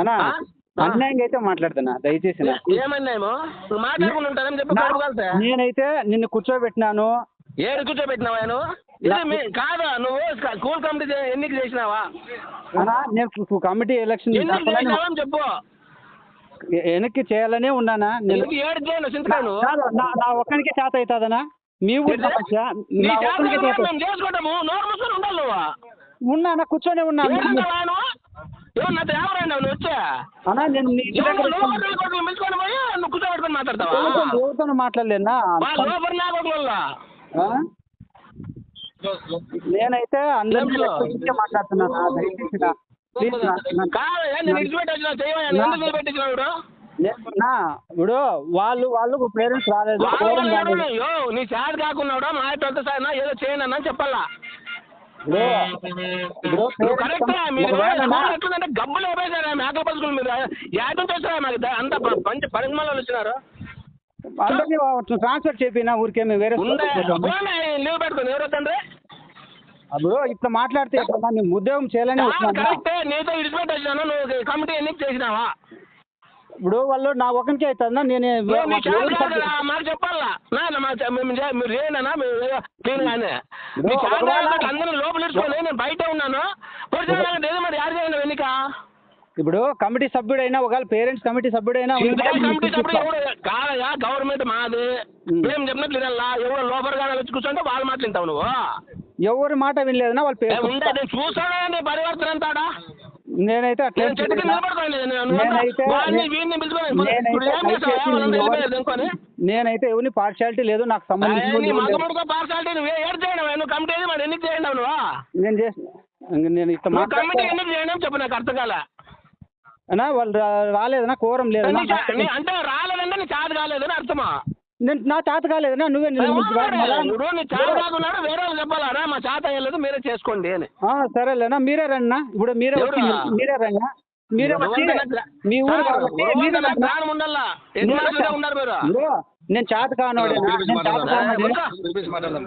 అన్నా? అన్యాయంగా అయితే మాట్లాడుతున్నా దయచేసి. ఏమన్నాయేమో నువ్వు మాట్లాడుకుని ఉంటానని చెప్పి కాలితే. నేనైతే నిన్ను కూర్చోబెట్టినాను. ఏడు కూర్చోబెట్టినావా మీ కాదా? నువ్వు స్కూల్ కమిటీ ఎన్నిక చేసినావా? నేను కమిటీ ఎలక్షన్ చెప్పు. వెనక్కి చేయాలనే ఉన్నానా నేను? నా ఒక్కనికే చేత అవుతుందనా మీ ఊరి ఉన్నానా కూర్చొని ఉన్నాను నాతో ఎవరైనా నువ్వు వచ్చా? అన్నా నేను నీ ఇంటి దగ్గర ఎవరు లోపల కొడుకులు పిలుచుకొని పోయి నువ్వు కూర్చోబెట్టుకొని మాట్లాడతావా? ఎవరితో- ఎవరితోనూ మాట్లాడలేనా? వాళ్ళ లోపల నా కొడుకుల ఆ? నేనైతే అందరినీ ఏం లెక్క గురించే మాట్లాడుతున్నాను. నా దయచేసి నా- ప్లీజ్ నా- నా- కాదు నేను విడిచిపెట్టి వచ్చిన చేయవా ఎందుకు నిలబెట్టించిన ఇప్పుడు? నేను- నా ఇప్పుడు వాళ్ళు వాళ్ళు పేరెంట్స్ రాలేదు. వాళ్ళు ఫోరం ఎవరు? రాలేదు. అయ్యో నీ చాట్ కాకున్నాడు మా ట్వంటీ సార్ ఏదో చేయండి అన్న చెప్పాలా? ఎట్లుందంటే గబ్బులు అయిపోయారు మేకల పసుకులు మీరు యాదం చేస్తారా మాకు? ద- అంత పంచ పరిమాణాలు వచ్చినారు అందరినీ ట్రాన్స్ఫర్ చేపినా ఊరికే మేము వేరే లీవ్ పెట్టుకుని ఎవరు వద్దండ్రి అప్పుడు ఇట్లా మాట్లాడితే మేము ఉద్యోగం చేయాలని కరెక్టే. నీతో ఇడిచిపెట్టి వచ్చినాను నువ్వు కమిటీ ఎన్ని చేసినావా? ఇప్పుడు వాళ్ళు నా ఒకరికే అవుతుందా? నేను మాకు చెప్పాలా? మీరు ఏనా మీరు అందరూ ఏదో మరి చేయండి ఎన్నిక ఇప్పుడు కమిటీ సభ్యుడైనా ఒకవేళ పేరెంట్స్ కమిటీ సభ్యుడైనా కమిటీ సభ్యుడు. ఎవడు? కాదయా గవర్నమెంట్ మాది. మేము చెప్పినట్లు వినాలా ఎవడో లోపల కానీ వచ్చి కూర్చుంటే వాళ్ళు మాట్లాడతావు నువ్వు? ఎవరి మాట వినలేదన్నా వాళ్ళ పేరు ఉండే నేను చూసానే నీ పరివర్తన అంతాడా? నేనైతే అట్లా నేనైతే- ఎవరు- ఎవరిని పార్షాలిటీ లేదు నాకు నువ్వు నేను చేసి ఇంక నేను ఇట్లా కమిటీ ఎన్నిక చేయండి చెప్పు నాకు అర్థం కాలే. అన్నా వాళ్ళు రాలేదన్నా కోరం నీ- అంటే రాలేదంటే నీ చాటు కాలేదని అర్థమా? నేను నా చేత కాలేదన్నా నువ్వే నీ చాటు కాకున్నాడు వేరే వాళ్ళు చెప్పాలా? మా చాత అయ్యలేదు మీరే చేసుకోండి అని. ఆ, సరేలేనా మీరే రండి ఇప్పుడు మీరే? మీరే రండి మీరే వచ్చి మీ ఊరు. ప్రాణం ఉండాలా? ఎన్ని ఉన్నారు మీరు? నేను చేత కానోడేనా నేను చేత కానోడే?